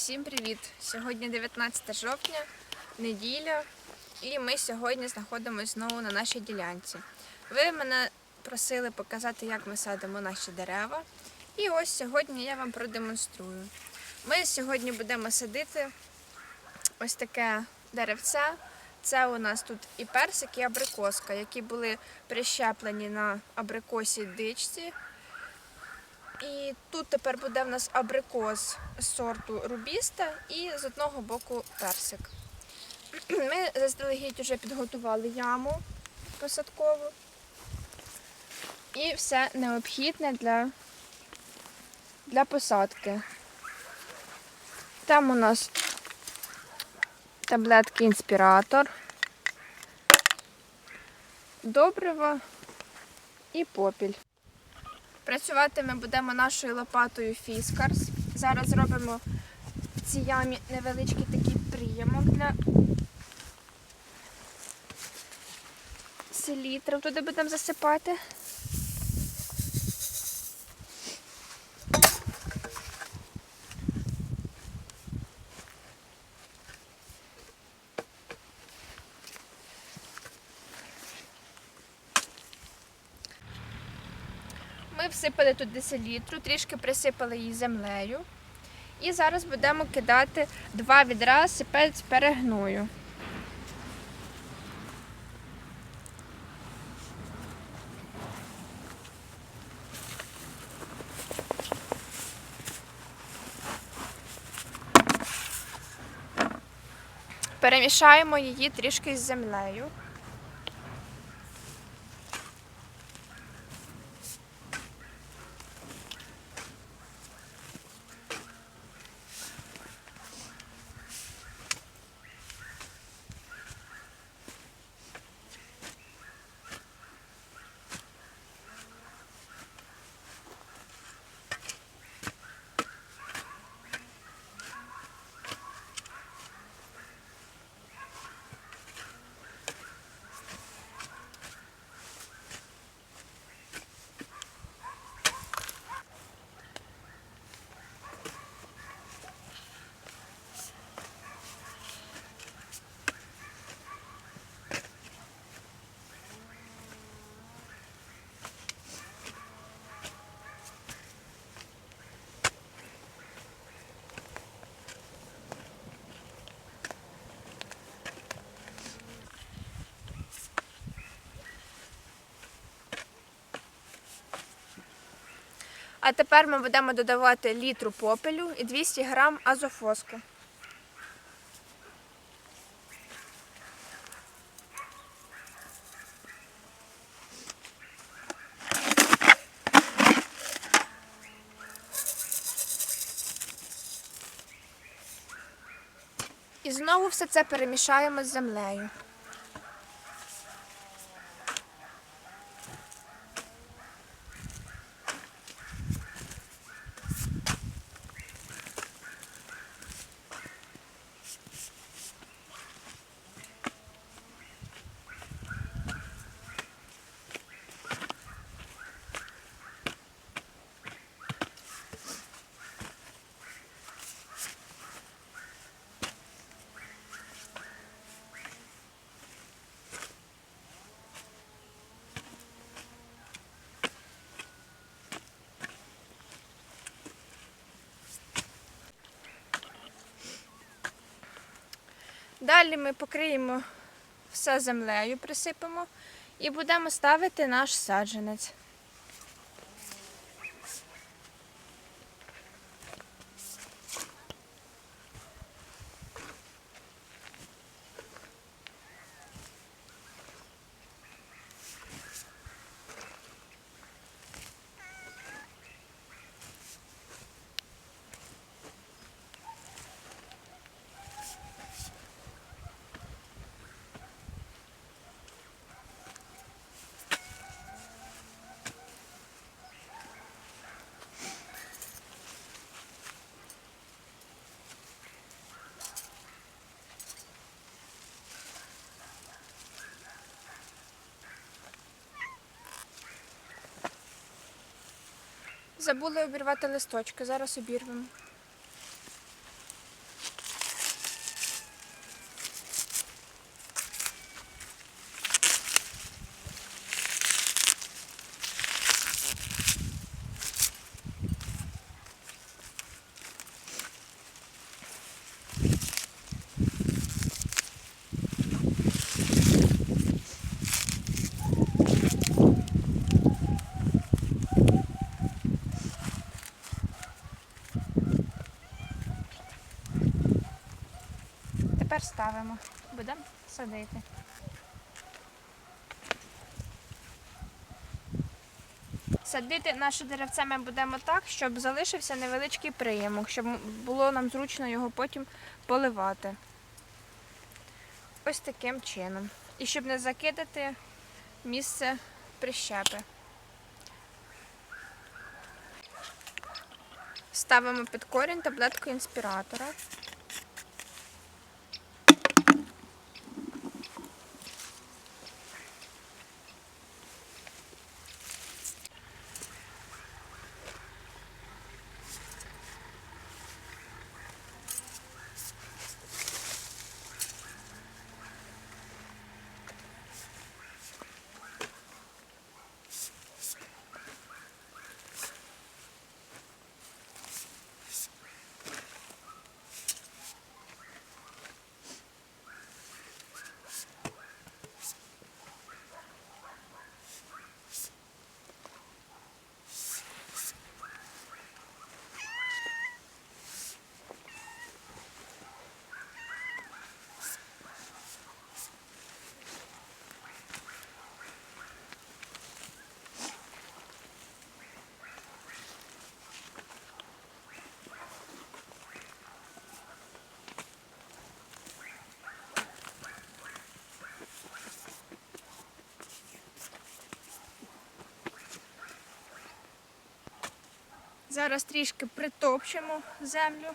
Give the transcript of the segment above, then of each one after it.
Всім привіт! Сьогодні 19 жовтня, неділя, і ми сьогодні знаходимося знову на нашій ділянці. Ви мене просили показати, як ми садимо наші дерева. І ось сьогодні я вам продемонструю. Ми сьогодні будемо садити ось таке деревце. Це у нас тут і персик, і абрикоска, які були прищеплені на абрикосі дичці. І тут тепер буде в нас абрикос сорту Рубіста і з одного боку персик. Ми заздалегідь вже підготували яму посадкову і все необхідне для, для посадки. Там у нас таблетки інспіратор, добрива і попіль. Працювати ми будемо нашою лопатою Фіскарс. Зараз робимо в цій ямі невеличкий такий приємок для селітрів. Туди будемо засипати. Всипали тут 10 літру, трішки присипали її землею. І зараз будемо кидати два відра сипець перегною. Перемішаємо її трішки з землею. А тепер ми будемо додавати літру попелю і 200 грам азофоску. І знову все це перемішаємо з землею. Далі ми покриємо все землею, присипемо і будемо ставити наш саджанець. Забули обірвати листочки, зараз обірвемо. Тепер ставимо. Будемо садити. Садити наше деревце ми будемо так, щоб залишився невеличкий приємок, щоб було нам зручно його потім поливати. Ось таким чином. І щоб не закидати місце прищепи. Ставимо під корінь таблетку інспіратора. Зараз трішки притопчемо землю.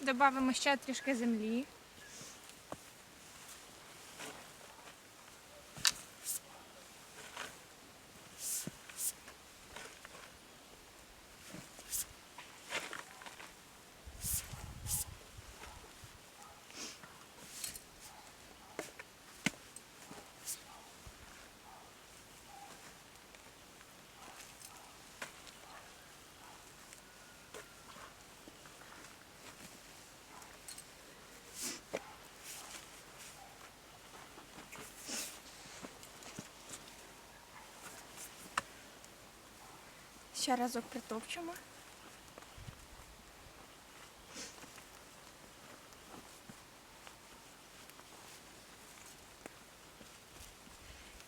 Добавимо ще трішки землі. Ще разок притопчемо.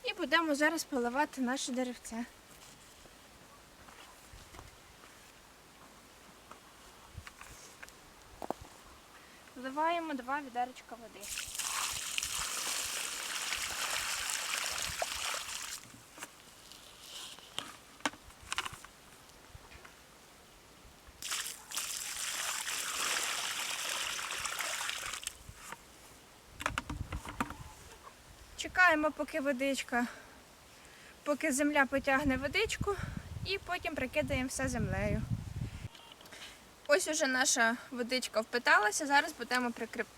І будемо зараз поливати наше деревце. Вливаємо два відеречка води. Чекаємо, поки водичка, поки земля потягне водичку, і потім прикидаємо все землею. Ось уже наша водичка впиталася, зараз будемо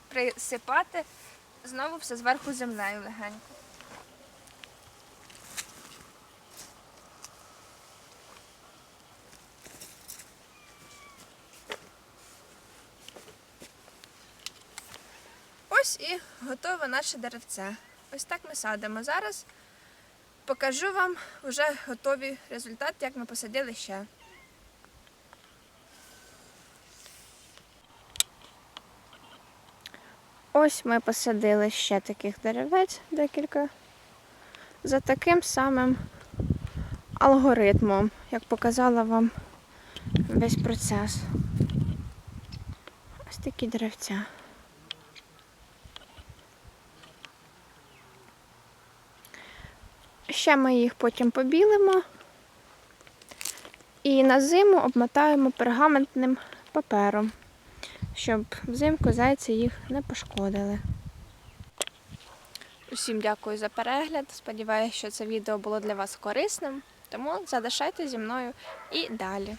присипати знову все зверху землею легенько. Ось і готове наше деревце. Ось так ми садимо. Зараз покажу вам вже готові результати, як ми посадили ще. Ось ми посадили ще таких деревець декілька за таким самим алгоритмом, як показала вам весь процес. Ось такі деревця. Ще ми їх потім побілимо і на зиму обмотаємо пергаментним папером, щоб взимку зайці їх не пошкодили. Усім дякую за перегляд. Сподіваюся, що це відео було для вас корисним. Тому залишайте зі мною і далі.